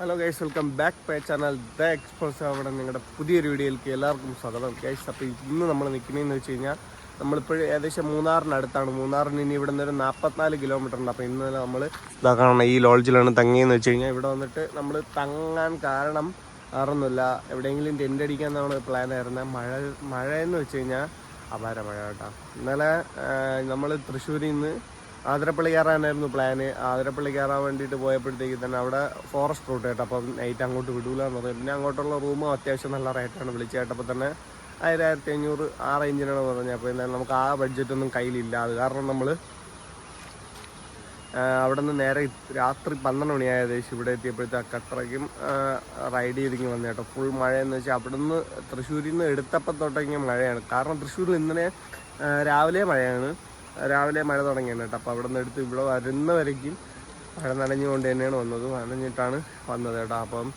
Hello guys welcome back പേ channel the express അവിടെ നിങ്ങളുടെ പുതിയൊരു വീഡിയോയിലേക്ക് എല്ലാവർക്കും സ്വാഗതം. ഗൈസ് അപ്പോൾ ഇന്ന് നമ്മൾ നിൽക്കുന്നതെന്ന് വെച്ച് കഴിഞ്ഞാൽ നമ്മളിപ്പോഴും ഏകദേശം മൂന്നാറിനടുത്താണ് മൂന്നാറിന് ഇനി ഇവിടെ നിന്നൊരു നാൽപ്പത്തിനാല് കിലോമീറ്റർ ഉണ്ട് അപ്പോൾ ഇന്ന് നമ്മൾ ഇതാ കാണണം ഈ ലോഡ്ജിലാണ് തങ്ങിയെന്ന് വെച്ച് കഴിഞ്ഞാൽ ഇവിടെ വന്നിട്ട് നമ്മൾ തങ്ങാൻ കാരണം ആറൊന്നുമില്ല. എവിടെയെങ്കിലും ടെന്റ് അടിക്കാൻ നമ്മൾ പ്ലാൻ ആയിരുന്നത് മഴ മഴയെന്ന് വെച്ച് കഴിഞ്ഞാൽ അപാര മഴ കേട്ടോ. ഇന്നലെ നമ്മൾ തൃശ്ശൂരിൽ നിന്ന് ആതിരപ്പള്ളി കയറാനായിരുന്നു പ്ലാന് ആതിരപ്പള്ളി കയറാൻ വേണ്ടിയിട്ട് പോയപ്പോഴത്തേക്ക് തന്നെ അവിടെ ഫോറസ്റ്റ് റൂട്ട് കേട്ടോ അപ്പം നൈറ്റ് അങ്ങോട്ട് വിടൂല എന്ന് പറഞ്ഞു. പിന്നെ അങ്ങോട്ടുള്ള റൂമും അത്യാവശ്യം നല്ല റേറ്റാണ് വിളിച്ച് കേട്ടപ്പോൾ തന്നെ ആയിരത്തി അഞ്ഞൂറ് ആ റേഞ്ചിനാണ് പറഞ്ഞത്. അപ്പോൾ എന്തായാലും നമുക്ക് ആ ബഡ്ജറ്റൊന്നും കയ്യിലില്ല. അത് കാരണം നമ്മൾ അവിടെ നിന്ന് നേരെ രാത്രി പന്ത്രണ്ട് മണിയായ ഏകദേശം ഇവിടെ എത്തിയപ്പോഴത്തെ കട്ടറയ്ക്കും റൈഡ് ചെയ്തിങ്ങി വന്നു കേട്ടോ. ഫുൾ മഴയെന്ന് വെച്ചാൽ അവിടെ നിന്ന് തൃശ്ശൂരിൽ നിന്ന് എടുത്തപ്പം തൊട്ടെങ്കിൽ മഴയാണ്. കാരണം തൃശ്ശൂരിൽ ഇന്നലെ രാവിലെ മഴയാണ്. രാവിലെ മഴ തുടങ്ങിയാണ് കേട്ടോ. അപ്പോൾ അവിടെ നിന്ന് എടുത്ത് ഇവിടെ വരുന്നവരേക്കും മഴ നനഞ്ഞുകൊണ്ട് തന്നെയാണ് വന്നത് നനഞ്ഞിട്ടാണ് വന്നത് കേട്ടോ. അപ്പം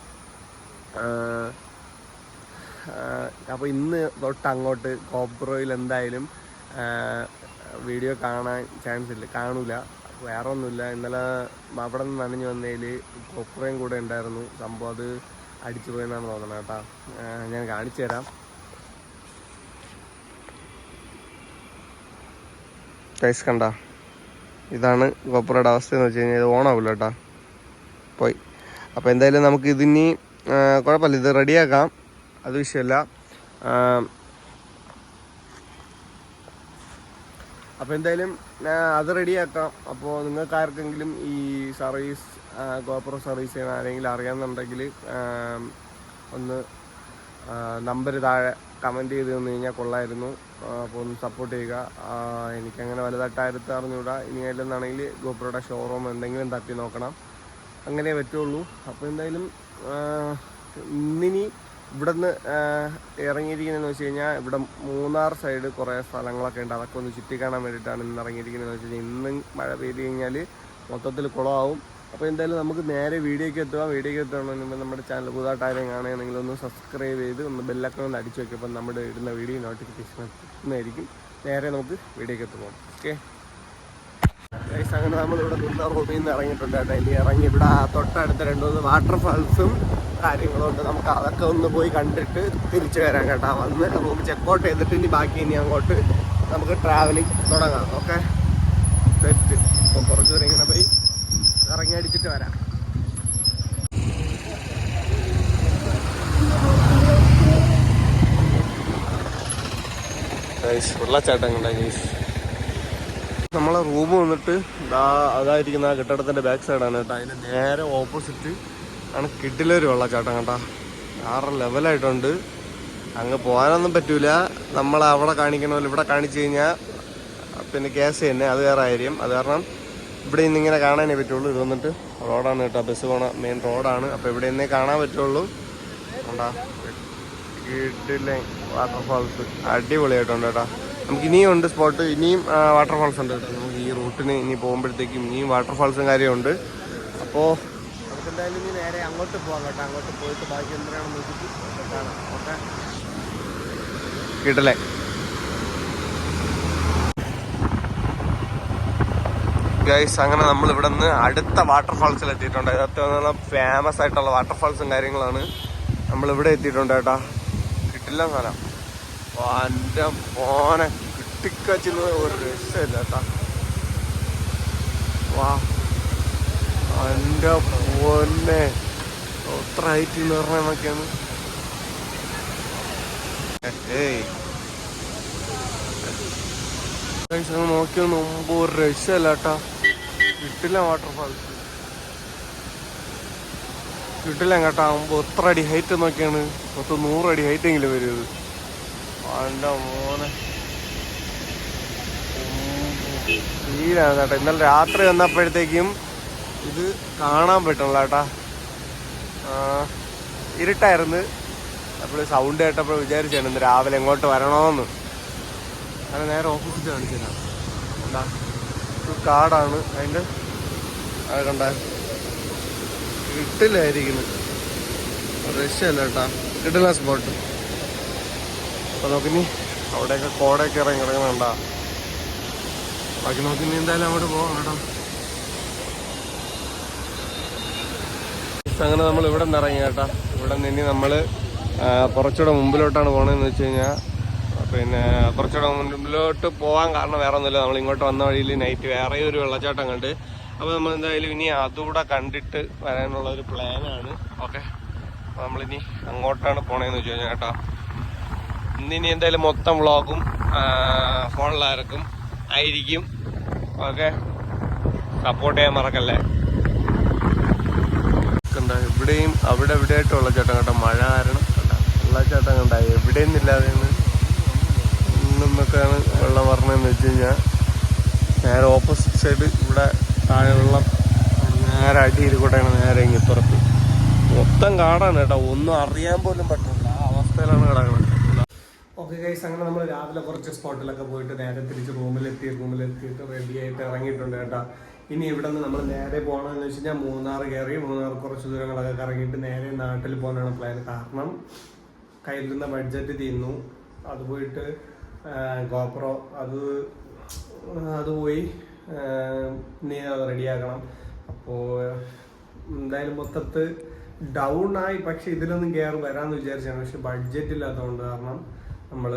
അപ്പോൾ ഇന്ന് തൊട്ട് അങ്ങോട്ട് കോപ്രോയിൽ എന്തായാലും വീഡിയോ കാണാൻ ചാൻസ് ഇല്ല. കാണൂല. വേറെ ഒന്നുമില്ല ഇന്നലെ അവിടെ നിന്ന് നനഞ്ഞു വന്നതിൽ കൊപ്രയും കൂടെ ഉണ്ടായിരുന്നു. സംഭവം അത് അടിച്ചു പോയെന്നാണ് തോന്നുന്നത് കേട്ടോ ഞാൻ കാണിച്ചു തരാം. കൈസ് കണ്ട? ഇതാണ് കൊപ്രയുടെ അവസ്ഥ എന്ന് വെച്ച് കഴിഞ്ഞാൽ ഇത് ഓണാവില്ല കേട്ടോ. പോയി. അപ്പോൾ എന്തായാലും നമുക്ക് ഇതിനി കുഴപ്പമില്ല ഇത് റെഡിയാക്കാം. അത് വിഷയമല്ല അപ്പോൾ എന്തായാലും അത് റെഡിയാക്കാം. അപ്പോൾ നിങ്ങൾക്ക് ആർക്കെങ്കിലും ഈ സർവീസ് ഗോപ്രോ സർവീസ് ചെയ്യണം ആരെങ്കിലും അറിയാമെന്നുണ്ടെങ്കിൽ ഒന്ന് നമ്പർ താഴെ കമന്റ് ചെയ്ത് തന്നു കഴിഞ്ഞാൽ കൊള്ളായിരുന്നു. അപ്പോൾ ഒന്ന് സപ്പോർട്ട് ചെയ്യുക. എനിക്കങ്ങനെ വലുതായിട്ട് ആയിരത്തി അറിഞ്ഞൂടാ ഇനി അല്ലെന്നാണെങ്കിൽ ഗോപ്രോയുടെ ഷോറൂം എന്തെങ്കിലും തട്ടി നോക്കണം. അങ്ങനെ പറ്റുള്ളൂ. അപ്പോൾ എന്തായാലും ഇന്നിനി ഇവിടുന്ന് ഇറങ്ങിയിരിക്കുന്നതെന്ന് വെച്ച് കഴിഞ്ഞാൽ ഇവിടെ മൂന്നാർ സൈഡ് കുറേ സ്ഥലങ്ങളൊക്കെ ഉണ്ട്. അതൊക്കെ ഒന്ന് ചുറ്റി കാണാൻ വേണ്ടിയിട്ടാണ് ഇന്ന് ഇറങ്ങിയിരിക്കുന്നതെന്ന് വെച്ച് കഴിഞ്ഞാൽ ഇന്നും മഴ പെയ്ത് കഴിഞ്ഞാൽ മൊത്തത്തിൽ കുളമാവും. അപ്പോൾ എന്തായാലും നമുക്ക് നേരെ വീഡിയോയ്ക്ക് എത്തുക. വീഡിയോയ്ക്ക് എത്തുകയാണെന്ന് മുമ്പ് നമ്മുടെ ചാനൽ പുതുതായിട്ട് ആരെയും കാണുകയാണെങ്കിൽ ഒന്ന് സബ്സ്ക്രൈബ് ചെയ്ത് ഒന്ന് ബെല്ലൊക്കെ ഒന്ന് അടിച്ചു വെക്കുമ്പോൾ നമ്മുടെ ഇടുന്ന വീഡിയോ നോട്ടിഫിക്കേഷൻ എത്തുന്നതായിരിക്കും നേരെ നമുക്ക് വീഡിയോയ്ക്ക് എത്തുമ്പോൾ. ഓക്കെ അങ്ങനെ നമ്മളിവിടെ നിന്ന് റൂമിൽ നിന്ന് ഇറങ്ങിയിട്ടുണ്ട് കേട്ടോ. ഇനി ഇറങ്ങി ഇവിടെ തൊട്ടടുത്ത് രണ്ട് മൂന്ന് വാട്ടർഫാൾസും കാര്യങ്ങളും ഉണ്ട്. നമുക്ക് അതൊക്കെ ഒന്ന് പോയി കണ്ടിട്ട് തിരിച്ചു വരാം കേട്ടോ. വന്ന് റൂം ചെക്കൗട്ട് ചെയ്തിട്ട് ഇനി ബാക്കി ഇനി അങ്ങോട്ട് നമുക്ക് ട്രാവലിംഗ് തുടങ്ങാം. ഓക്കെ സെറ്റ് അപ്പോൾ കുറച്ച് ദൂരം ഇങ്ങനെ പോയി ഇറങ്ങി അടിച്ചിട്ട് വരാം വെള്ളച്ചാട്ടം കണ്ട ഗൈസ് നമ്മളെ റൂം വന്നിട്ട് അതായിരിക്കുന്ന ആ കെട്ടിടത്തിന്റെ ബാക്ക് സൈഡാണ് കേട്ടോ അതിന്റെ നേരെ ഓപ്പോസിറ്റ് ആണ് കിഡിലൊരു വെള്ളച്ചാട്ടം കേട്ടോ ആറ് ലെവലായിട്ടുണ്ട് അങ്ങ് പോകാനൊന്നും പറ്റൂല. നമ്മൾ അവിടെ കാണിക്കണ പോലെ ഇവിടെ കാണിച്ചു കഴിഞ്ഞാൽ പിന്നെ കേസ് തന്നെ. അത് വേറെ ആയിരിക്കും. അത് കാരണം ഇവിടെ നിന്ന് ഇങ്ങനെ കാണാനേ പറ്റുള്ളൂ. ഇത് വന്നിട്ട് റോഡാണ് കേട്ടോ. ബസ് പോണ മെയിൻ റോഡാണ് അപ്പോൾ ഇവിടെ നിന്നേ കാണാൻ പറ്റുള്ളൂ. കണ്ടാ? കിഡിലെ വാട്ടർഫാൾസ് അടിപൊളിയായിട്ടുണ്ട് കേട്ടോ. നമുക്ക് ഇനിയും ഉണ്ട് സ്പോട്ട് ഇനിയും വാട്ടർഫാൾസ് ഉണ്ട് കേട്ടോ. നമുക്ക് ഈ റൂട്ടിന് ഇനി പോകുമ്പോഴത്തേക്കും ഇനിയും വാട്ടർഫാൾസും കാര്യമുണ്ട്. അപ്പോൾ നമുക്ക് എന്തായാലും ഇനി നേരെ അങ്ങോട്ട് പോകാം കേട്ടോ. അങ്ങോട്ട് പോയിട്ട് ബാക്കി എന്തിനാണെന്ന് നോക്കിയിട്ട് കാണാം. ഓക്കെ? ഗൈസ് അങ്ങനെ നമ്മൾ ഇവിടെ നിന്ന് അടുത്ത വാട്ടർഫാൾസിൽ എത്തിയിട്ടുണ്ട്. അത്യാവശ്യം ഫേമസ് ആയിട്ടുള്ള വാട്ടർഫാൾസും കാര്യങ്ങളാണ്. നമ്മൾ ഇവിടെ എത്തിയിട്ടുണ്ട് കേട്ടാ. കിട്ടില്ല സ്ഥലം. എന്റെ മോനെ കിട്ടിക്കച്ചിന്ന് ഒരു രക്ഷയില്ല കേട്ടാ. വാ. എന്റെ പൊന്നെ എത്ര ഹൈറ്റ് എന്ന് പറഞ്ഞൊക്കെയാണ് ഏയ്. നോക്കിയ മുമ്പ് ഒരു രക്ഷയില്ല കേട്ടാ. കിട്ടില്ല വാട്ടർഫാൾസ് കിട്ടില്ല കേട്ടോ ആകുമ്പോൾ എത്ര അടി ഹൈറ്റ് നോക്കിയാണ്? മൊത്തം നൂറടി ഹൈറ്റ് എങ്കിലും വരും ഇത്. എന്റെ മോനെ. തീരാണ് കേട്ടോ. ഇന്നലെ രാത്രി വന്നപ്പോഴത്തേക്കും ഇത് കാണാൻ പറ്റണില്ല കേട്ടാ. ഇരുട്ടായിരുന്നു. അപ്പോൾ സൗണ്ട് കേട്ടപ്പോൾ വിചാരിച്ചാണ് ഇന്ന് രാവിലെ എങ്ങോട്ട് വരണോന്ന് അങ്ങനെ നേരെ ഓപ്പോസിറ്റ് കാണിച്ചാണ് എന്താ ഒരു കാടാണ് അതിന്റെ അത് കണ്ട ഇട്ടില്ലായിരിക്കുന്നു. രക്ഷയല്ല കേട്ടാ കിട്ടില്ല സ്പോട്ട് അപ്പോൾ നോക്കിനി അവിടെയൊക്കെ കോടയൊക്കെ ഇറങ്ങി കിടക്കുന്നുണ്ടാ ബാക്കി നോക്കി എന്തായാലും അങ്ങോട്ട് പോകാം കേട്ടോ. അങ്ങനെ നമ്മൾ ഇവിടെ നിന്ന് ഇറങ്ങി കേട്ടാ. ഇവിടെ നിന്ന് ഇനി നമ്മൾ കുറച്ചുകൂടെ മുമ്പിലോട്ടാണ് പോകണതെന്ന് വെച്ച് കഴിഞ്ഞാൽ പിന്നെ കുറച്ചുകൂടെ മുമ്പിലോട്ട് പോകാൻ കാരണം വേറെ ഒന്നുമില്ല നമ്മൾ ഇങ്ങോട്ട് വന്ന വഴിയിൽ നൈറ്റ് വേറെ ഒരു വെള്ളച്ചാട്ടം കണ്ട് അപ്പോൾ നമ്മൾ എന്തായാലും ഇനി അതുകൂടെ കണ്ടിട്ട് വരാനുള്ള ഒരു പ്ലാനാണ്. ഓക്കെ. നമ്മളിനി അങ്ങോട്ടാണ് പോണേന്ന് വെച്ച് കഴിഞ്ഞാൽ കേട്ടോ. ഇന്നിനി എന്തായാലും മൊത്തം വ്ളോഗും ഫോണിലാർക്കും ആയിരിക്കും. ഓക്കെ? സപ്പോർട്ട് ചെയ്യാൻ മറക്കല്ലേ? കണ്ട ഇവിടെയും അവിടെ എവിടെയായിട്ട് വെള്ളച്ചാട്ടം കേട്ടോ മഴ കാരണം കണ്ട വെള്ളച്ചാട്ടം കണ്ട എവിടെയും ഇല്ലാതെ നിന്നൊക്കെയാണ് വെള്ളം വരണമെന്ന് വെച്ച് കഴിഞ്ഞാൽ നേരെ ഓപ്പോസിറ്റ് സൈഡ് ഇവിടെ താഴെ വെള്ളം നേരെ അടിയിൽ കൂടെയാണ് നേരെ ഇങ്ങ് പുറത്ത് മൊത്തം കാടാണ് കേട്ടോ. ഒന്നും അറിയാൻ പോലും പറ്റില്ല ആ അവസ്ഥയിലാണ് കിടക്കുന്നത് ഓക്കെ ഗൈസ് അങ്ങനെ നമ്മൾ രാവിലെ കുറച്ച് സ്പോട്ടിലൊക്കെ പോയിട്ട് നേരെ തിരിച്ച് റൂമിലെത്തി റൂമിലെത്തിയിട്ട് റെഡി ആയിട്ട് ഇറങ്ങിയിട്ടുണ്ട് കേട്ടോ. ഇനി ഇവിടെ നിന്ന് നമ്മൾ നേരെ പോകണമെന്ന് വെച്ച് കഴിഞ്ഞാൽ മൂന്നാർ കയറി മൂന്നാർ കുറച്ച് ദൂരങ്ങളൊക്കെ കറങ്ങിയിട്ട് നേരെ നാട്ടിൽ പോകാനാണ് പ്ലാൻ കാരണം കയ്യിലിരുന്ന ബഡ്ജറ്റ് തീർന്നു അത് പോയിട്ട് ഗോപ്രോ അത് അത് പോയി. നീ അത് റെഡിയാക്കണം. അപ്പോൾ എന്തായാലും മൊത്തത്ത് ഡൗൺ ആയി പക്ഷെ ഇതിലൊന്നും കെയർ വരാമെന്ന് വിചാരിച്ചാണ്. പക്ഷെ ബഡ്ജറ്റ് ഇല്ലാത്തതുകൊണ്ട് കാരണം നമ്മൾ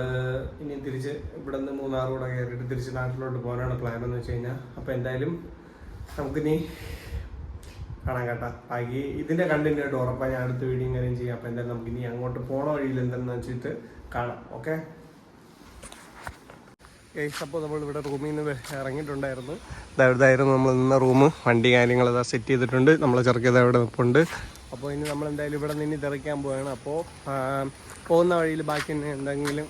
ഇനി തിരിച്ച് ഇവിടെ നിന്ന് മൂന്നാർ കൂടെ കയറിയിട്ട് തിരിച്ച് നാട്ടിലോട്ട് പോകാനാണ് പ്ലാൻ എന്ന് വെച്ച് കഴിഞ്ഞാൽ അപ്പോൾ എന്തായാലും നമുക്കിനി കാണാൻ കേട്ടാ. ബാക്കി ഇതിന്റെ കണ്ടന്റ് ആയിട്ട് ഉറപ്പാണ് ഞാൻ അടുത്ത വീഡിയോ കാര്യം ചെയ്യാം. അപ്പോൾ എന്തായാലും നമുക്ക് ഇനി അങ്ങോട്ട് പോണ വഴിയിൽ എന്തെന്ന് വെച്ചിട്ട് കാണാം. ഓക്കെ ഏയ്സ് അപ്പോൾ നമ്മൾ ഇവിടെ റൂമിൽ നിന്ന് ഇറങ്ങിയിട്ടുണ്ടായിരുന്നു. ഇതായിരുന്നു നമ്മൾ നിന്ന റൂം. വണ്ടി കാര്യങ്ങൾ ഇതാ സെറ്റ് ചെയ്തിട്ടുണ്ട്. നമ്മളെ ചെറുക്കിയത് അവിടെ നിൽപ്പുണ്ട് അപ്പോൾ ഇനി നമ്മൾ എന്തായാലും ഇവിടെ നിന്ന് തിറക്കാൻ പോവുകയാണ് അപ്പോൾ പോകുന്ന വഴിയിൽ ബാക്കി എന്തെങ്കിലും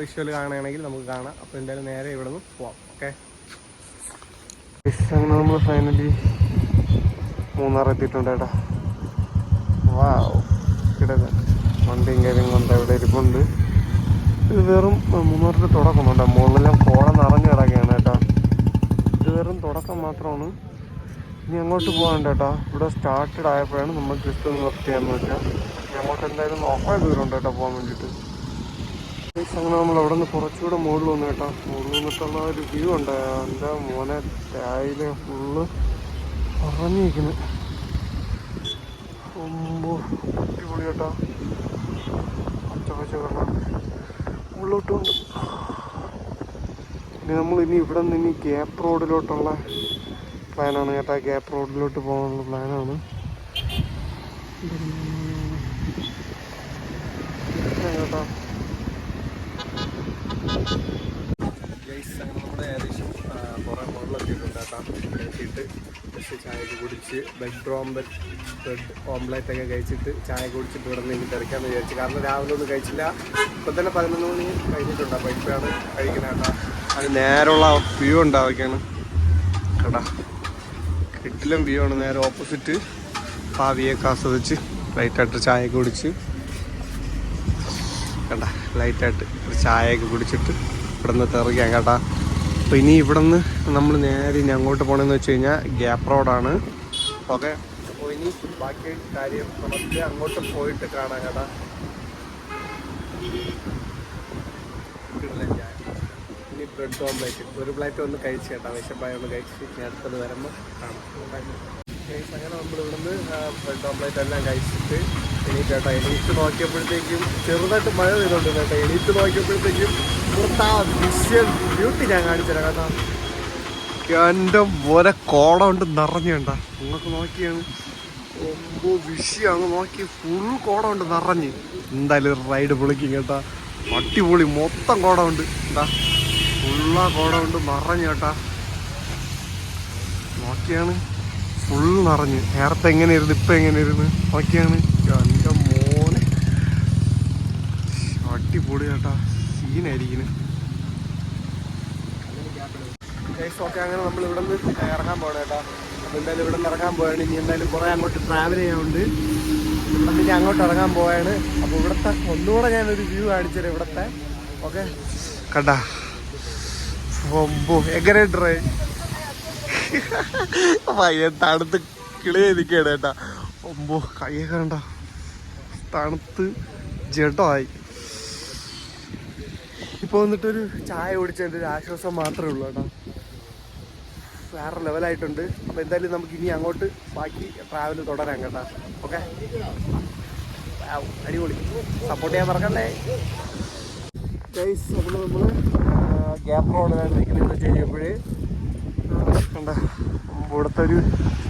വിഷ്വൽ കാണുകയാണെങ്കിൽ നമുക്ക് കാണാം. അപ്പോൾ എന്തായാലും നേരെ ഇവിടെ നിന്ന് പോവാം. ഓക്കെ? അങ്ങനെ നമ്മൾ ഫൈനലി മൂന്നാർ എത്തിയിട്ടുണ്ട് കേട്ടോ വാ കിടക്ക വണ്ടിയും കാര്യങ്ങളും ഉണ്ട് അവിടെ ഇരിപ്പുണ്ട്. ഇത് വെറും മൂന്നാറിന്റെ തുടക്കമുണ്ട് മുകളിലെല്ലാം കോള നിറഞ്ഞു കിടക്കുകയാണ് കേട്ടോ. ഇത് വെറും തുടക്കം മാത്രമാണ്. ഇനി അങ്ങോട്ട് പോകാണ്ട് കേട്ടോ. ഇവിടെ സ്റ്റാർട്ടഡ് ആയപ്പോഴാണ് നമ്മൾ ജസ്റ്റ് ഒന്ന് വർക്ക് ചെയ്യാൻ വെച്ചാൽ അങ്ങോട്ട് എന്തായാലും നോക്കാൻ ദൂരമുണ്ട് കേട്ടോ പോകാൻ വേണ്ടിയിട്ട്. അങ്ങനെ നമ്മൾ അവിടെ നിന്ന് കുറച്ചുകൂടെ മുകളിൽ വന്നു കേട്ടോ. മുകളിൽ നിന്നിട്ടുള്ള ഒരു വ്യൂ ഉണ്ട്. എന്റെ മോനെ രാവിലെ ഫുള്ള് പറഞ്ഞിരിക്കുന്നു ഒമ്പോ അടിപൊളി കേട്ടോ. പച്ച പച്ച വെള്ളം ഉള്ളോട്ടുണ്ട് ഇനി നമ്മൾ ഇനി ഇവിടെ നിന്ന് ഇനി ഗ്യാപ്പ് റോഡിലോട്ടുള്ള പ്ലാനാണ് കേട്ടോ. ഗ്യാപ്പ് റോഡിലോട്ട് പോകാനുള്ള പ്ലാനാണ് കേട്ടോ. നമ്മുടെ ഏകദേശം കുറേ മുകളിലെത്തിയിട്ടുണ്ട് കേട്ടോ. എത്തിയിട്ട് ചായ കുടിച്ച് ബെഡ് ഓംലെറ്റ് ബ്രെഡ് ഓംലെറ്റ് ഒക്കെ കഴിച്ചിട്ട് ചായ കുടിച്ചിട്ട് ഇവിടെ നിന്ന് തിരക്കാന്ന് വിചാരിച്ചു. കാരണം രാവിലെ ഒന്നും കഴിച്ചില്ല. ഇപ്പം തന്നെ പതിനൊന്ന് മണി കഴിഞ്ഞിട്ടുണ്ട്. അപ്പോൾ ഇപ്പോഴാണ് കഴിക്കുന്നത് കേട്ടോ. അത് നേരെയുള്ള വ്യൂ ഉണ്ടാവുകയാണ്. കേട്ടാ കിട്ടിലും വ്യൂ ആണ്. നേരെ ഓപ്പോസിറ്റ് ഭാവിയൊക്കെ ആസ്വദിച്ച് ലൈറ്റായിട്ട് ചായ കുടിച്ച്. കണ്ട ലൈറ്റായിട്ട് ഒരു ചായയൊക്കെ കുടിച്ചിട്ട് ഇവിടെ നിന്ന് തെറിക്കാം കേട്ടാ. അപ്പോൾ ഇനി ഇവിടെ നിന്ന് നമ്മൾ നേരെ ഇനി അങ്ങോട്ട് പോകണമെന്ന് വെച്ച് കഴിഞ്ഞാൽ ഗ്യാപ്പ് റോഡാണ് ഓക്കെ? അപ്പോൾ ഇനി ബാക്കി കാര്യം നമുക്ക് അങ്ങോട്ട് പോയിട്ട് കാണാം കേട്ടാ. ഇനി ബ്രെഡ് ഓംലേറ്റ്. ഒരു പ്ലേറ്റ് ഒന്ന് കഴിച്ച് കേട്ടാ. വിശപ്പായ ഒന്ന് കഴിച്ച് അടുത്തത് വരുമ്പോൾ കാണാം. അങ്ങനെ നമ്മൾ ഇവിടുന്ന് ബ്രെഡ് ഓംപ്ലേറ്റ് എല്ലാം കഴിച്ചിട്ട് എണീറ്റ് കേട്ടോ എണീറ്റ് നോക്കിയപ്പോഴത്തേക്കും ചെറുതായിട്ട് മഴ പെയ്തോണ്ട് കേട്ടോ. എണീറ്റ് നോക്കിയപ്പോഴത്തേക്കും ആ വിഷ്വൽ ബ്യൂട്ടി ഞാൻ കാണിച്ചു തരാം കേട്ടോ. എന്റെ പോലെ കോട കൊണ്ട് നിറഞ്ഞുണ്ട നിങ്ങൾക്ക് നോക്കിയാണ്. ഒമ്പോ വിഷയം. അങ്ങ് നോക്കി ഫുൾ കോട കൊണ്ട് നിറഞ്ഞ്. എന്തായാലും റൈഡ് പൊളിക്കും കേട്ടാ. അടിപൊളി മൊത്തം കോട ഉണ്ട് എന്താ ഫുള്ളാ കോട കൊണ്ട് നിറഞ്ഞു കേട്ടാ. നോക്കിയാണ്. ഫുൾ നിറഞ്ഞ്. നേരത്തെ എങ്ങനെ ഇരുന്ന് ഇപ്പം എങ്ങനെ ഇരുന്ന് നോക്കിയാണ്. എന്റെ മോനെ. അടിപൊളി കേട്ടാ. സീനായിരിക്കുന്നു ഓക്കെ അങ്ങനെ നമ്മൾ ഇവിടെ നിന്ന് ഇറങ്ങാൻ പോകണം കേട്ടോ. എന്തായാലും ഇവിടെ നിന്ന് ഇറങ്ങാൻ പോയാണ് ഇനി എന്തായാലും കുറേ അങ്ങോട്ട് ട്രാവൽ ചെയ്യാനുണ്ട്. ഇവിടെ നിന്ന് അങ്ങോട്ട് ഇറങ്ങാൻ പോവാണ്. അപ്പോൾ ഇവിടുത്തെ ഒന്നുകൂടെ ഞാനൊരു വ്യൂ കാണിച്ചത് ഇവിടുത്തെ. ഓക്കെ കണ്ടാ? എങ്ങനെ ഡ്രൈ പയ്യൻ തണുത്ത് കിളി നിൽക്കുകയാണ് കേട്ടാ. ഒമ്പോ കയ്യൊക്കെ കണ്ട. തണുത്ത് ജഡമായി. ഇപ്പോൾ വന്നിട്ടൊരു ചായ കുടിച്ചതിന്റെ ഒരു ആശ്വാസം മാത്രമേ ഉള്ളൂ കേട്ടോ. വേറെ ലെവലായിട്ടുണ്ട് അപ്പോൾ എന്തായാലും നമുക്ക് ഇനി അങ്ങോട്ട് ബാക്കി ട്രാവൽ തുടരാം കേട്ടോ. ഓക്കെ അടിപൊളി. സപ്പോർട്ട് ചെയ്യാൻ മറക്കണ്ടേ ഗൈസ് അപ്പോൾ നമ്മൾ ഗ്യാപ്പ് റോഡിലാണ് നിൽക്കുന്നത് വെച്ച് കണ്ട? ഇവിടുത്തെ ഒരു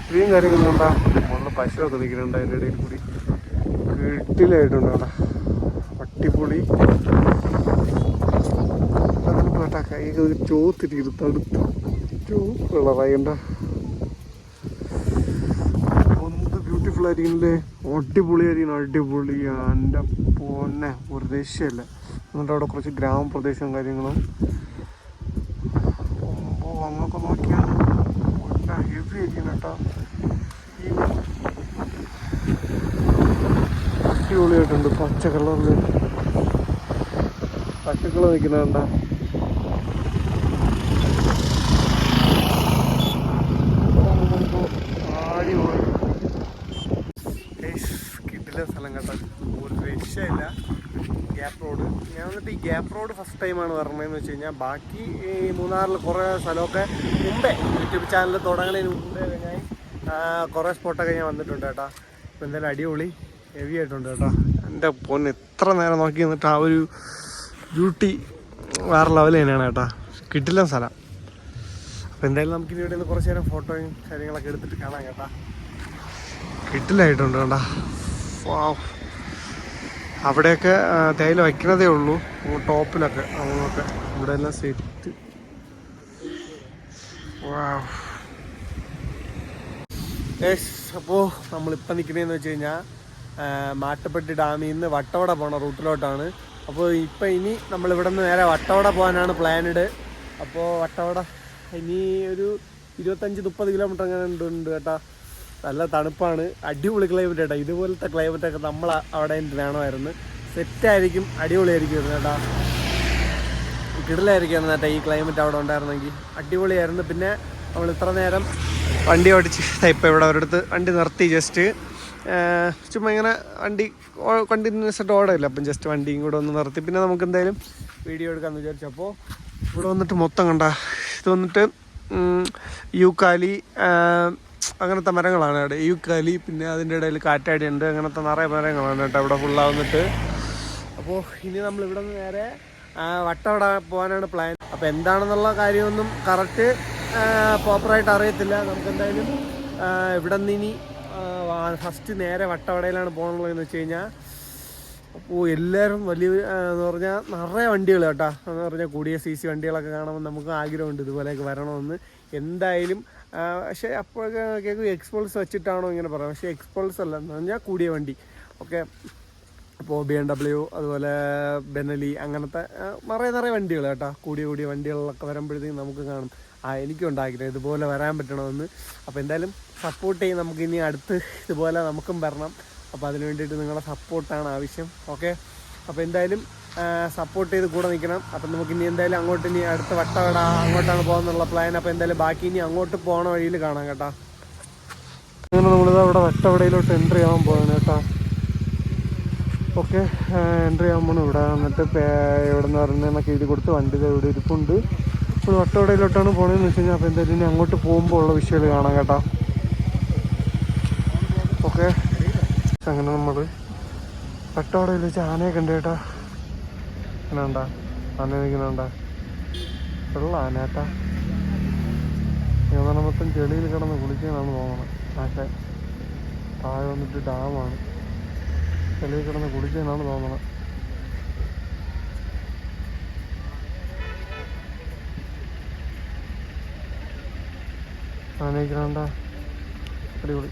സ്ത്രീയും കാര്യങ്ങളും കാര്യങ്ങളുണ്ടാ മുകളിൽ പശുവൊക്കെ നിൽക്കുന്നുണ്ട് അതിന്റെ ഇടയിൽ കൂടി. വീട്ടിലായിട്ടുണ്ട് കേട്ടോ കൈകൾ ചോത്തിരിക്കുന്നു തടുത്ത് ആയിരിക്കുന്നില്ലേ അടിപൊളിയായിരിക്കണം അടിപൊളി എന്റെ പൊന്നെ ഒരു രക്ഷയില്ല എന്നിട്ട് അവിടെ കുറച്ച് ഗ്രാമപ്രദേശവും കാര്യങ്ങളും. അങ്ങനൊക്കെ നോക്കിയാൽ ഹെവി ആയിരിക്കണം കേട്ടോ. അടിപൊളിയായിട്ടുണ്ട് പച്ച കളറിൽ നിൽക്കുന്ന കണ്ട അടിപൊളി കിട്ടില്ല സ്ഥലം കേട്ടോ ഒരു രക്ഷയില്ല ഗ്യാപ്പ് റോഡ് ഞാൻ ഈ ഗ്യാപ്പ് റോഡ് ഫസ്റ്റ് ടൈമാണ് പറഞ്ഞതെന്ന് വെച്ച് കഴിഞ്ഞാൽ ബാക്കി ഈ മൂന്നാറിൽ കുറേ സ്ഥലമൊക്കെ മുമ്പേ യൂട്യൂബ് ചാനൽ തുടങ്ങുന്നതിന് മുമ്പേ ഞാൻ കുറേ സ്പോട്ടൊക്കെ ഞാൻ വന്നിട്ടുണ്ട് കേട്ടോ. അപ്പോൾ എന്തായാലും അടിപൊളി ഹെവി ആയിട്ടുണ്ട് കേട്ടോ. എന്റെ പൊന്ന് എത്ര നേരം നോക്കി നിന്നിട്ട് ആ ഒരു ഡ്യൂട്ടി വേറെ ലെവൽ തന്നെയാണ് കേട്ടോ. കിട്ടില്ല സ്ഥലം. അപ്പോൾ എന്തായാലും നമുക്ക് ഇനി ഇവിടെ നിന്ന് കുറച്ച് നേരം ഫോട്ടോയും കാര്യങ്ങളൊക്കെ എടുത്തിട്ട് കാണാം കേട്ടാ. കിട്ടില്ലായിട്ടുണ്ട് കേട്ടാ. വാവ് അവിടെയൊക്കെ തേയില വയ്ക്കണതേ ഉള്ളൂ. ടോപ്പിലൊക്കെ. അങ്ങനെയൊക്കെ ഇവിടെ എല്ലാം സെറ്റ് അപ്പോൾ നമ്മളിപ്പോൾ നിൽക്കുന്നതെന്ന് വെച്ച് കഴിഞ്ഞാൽ മാട്ടുപ്പെട്ടി ഡാമിൽ നിന്ന് വട്ടവട പോണ റൂട്ടിലോട്ടാണ്. അപ്പോൾ ഇപ്പം ഇനി നമ്മളിവിടെ നിന്ന് നേരെ വട്ടവട പോകാനാണ് പ്ലാനിഡ് അപ്പോൾ വട്ടവട ഇനി ഒരു ഇരുപത്തഞ്ച് മുപ്പത് കിലോമീറ്റർ അങ്ങനെ ഉണ്ട് കേട്ടാ? നല്ല തണുപ്പാണ്. അടിപൊളി ക്ലൈമറ്റ് കേട്ടോ ഇതുപോലത്തെ ക്ലൈമറ്റൊക്കെ നമ്മൾ അവിടെ വേണമായിരുന്നു. സെറ്റായിരിക്കും അടിപൊളിയായിരിക്കും കേട്ടാ. കിടലായിരിക്കും കേട്ടോ ഈ ക്ലൈമറ്റ് അവിടെ ഉണ്ടായിരുന്നെങ്കിൽ. അടിപൊളിയായിരുന്നു. പിന്നെ നമ്മൾ ഇത്ര നേരം വണ്ടി ഓടിച്ച് ഇപ്പം ഇവിടെ അവരടുത്ത് വണ്ടി നിർത്തി ജസ്റ്റ് ചുമ്മാ ഇങ്ങനെ വണ്ടി കണ്ടിന്യൂസ് ആയിട്ട് ഓടയില്ല. അപ്പം ജസ്റ്റ് വണ്ടിയും കൂടെ ഒന്ന് നിർത്തി. പിന്നെ നമുക്ക് എന്തായാലും വീഡിയോ എടുക്കാമെന്ന് വിചാരിച്ചു. അപ്പോൾ ഇവിടെ വന്നിട്ട് മൊത്തം കണ്ട. ഇത് വന്നിട്ട് യൂക്കാലി അങ്ങനത്തെ മരങ്ങളാണ് ഇവിടെ കലി പിന്നെ അതിന്റെ ഇടയിൽ കാറ്റാടി ഉണ്ട് അങ്ങനത്തെ നിറയെ മരങ്ങളാണ് കേട്ടോ ഇവിടെ ഫുള്ളാവുന്നിട്ട് അപ്പോൾ ഇനി നമ്മൾ ഇവിടെ നിന്ന് നേരെ വട്ടവട പോകാനാണ് പ്ലാൻ അപ്പോൾ എന്താണെന്നുള്ള കാര്യമൊന്നും കറക്റ്റ് പ്രോപ്പറായിട്ട് അറിയത്തില്ല. നമുക്ക് എന്തായാലും ഇവിടെ നിന്ന് ഇനി ഫസ്റ്റ് നേരെ വട്ടവടയിലാണ് പോകണുള്ളതെന്ന് വെച്ച് കഴിഞ്ഞാൽ അപ്പോൾ എല്ലാവരും വലിയ എന്ന് പറഞ്ഞാൽ നിറയെ വണ്ടികൾ കേട്ടോ. എന്ന് പറഞ്ഞാൽ കൂടിയ സി സി വണ്ടികളൊക്കെ കാണുമ്പോൾ നമുക്ക് ആഗ്രഹമുണ്ട് ഇതുപോലെയൊക്കെ വരണമെന്ന്. എന്തായാലും പക്ഷേ അപ്പോഴൊക്കെ കേൾക്കും എക്സ്പോൾസ് വെച്ചിട്ടാണോ ഇങ്ങനെ പറയാം പക്ഷേ എക്സ്പോൾസ് അല്ല എന്ന് പറഞ്ഞാൽ കൂടിയ വണ്ടി. ഓക്കെ. അപ്പോൾ ബി എം ഡബ്ല്യു അതുപോലെ ബെനലി അങ്ങനത്തെ നിറയെ നിറയെ വണ്ടികൾ കേട്ടോ. കൂടിയ കൂടിയ വണ്ടികളിലൊക്കെ വരുമ്പോഴത്തേക്കും നമുക്ക് കാണും. ആ എനിക്കും ഉണ്ടാഗ്രഹം ഇതുപോലെ വരാൻ പറ്റണമെന്ന്. അപ്പോൾ എന്തായാലും സപ്പോർട്ട് ചെയ്യും നമുക്ക് ഇനി അടുത്ത് ഇതുപോലെ നമുക്കും വരണം. അപ്പോൾ അതിന് വേണ്ടിയിട്ട് നിങ്ങളുടെ സപ്പോർട്ടാണ് ആവശ്യം. ഓക്കെ. അപ്പോൾ എന്തായാലും സപ്പോർട്ട് ചെയ്ത് കൂടെ നിൽക്കണം. അപ്പം നമുക്ക് ഇനി എന്തായാലും അങ്ങോട്ട് ഇനി അടുത്ത വട്ടവട അങ്ങോട്ടാണ് പോകുന്നുള്ള പ്ലാൻ അപ്പോൾ എന്തായാലും ബാക്കി ഇനി അങ്ങോട്ട് പോകണ വഴിയിൽ കാണാം കേട്ടോ. അങ്ങനെ നമ്മളിത് അവിടെ വട്ടവടയിലോട്ട് എൻട്രി ആവാൻ പോകുന്നത് കേട്ടോ. ഓക്കെ എൻട്രി പോകണം ഇവിടെ വന്നിട്ട് ഇവിടെ നിന്ന് പറഞ്ഞൊക്കെ എഴുതി കൊടുത്ത് വണ്ടി ഇവിടെ ഇരിപ്പുണ്ട്. ഇപ്പോൾ വട്ടവടയിലോട്ടാണ് പോകണതെന്ന് വെച്ച് കഴിഞ്ഞാൽ അപ്പോൾ എന്തായാലും ഇനി അങ്ങോട്ട് പോകുമ്പോൾ ഉള്ള വിഷയങ്ങൾ കാണാം കേട്ടോ. ഓക്കെ അങ്ങനെ നമ്മൾ വട്ടവടയിൽ വെച്ച് ആനയെ കണ്ടു കേട്ടാ. ഉണ്ടാ ആന നിൽക്കുന്നുണ്ടാ വെള്ള ആന കേട്ടാ ഞാൻ മൊത്തം ചെളിയിൽ കിടന്ന് കുളിക്കാനാണ് തോന്നണം. പക്ഷേ താഴെ വന്നിട്ട് ഡാമാണ്. ചെളിയിൽ കിടന്ന് കുളിക്കാനാണ് തോന്നണം. ആനയിക്കണണ്ട അടിപൊളി.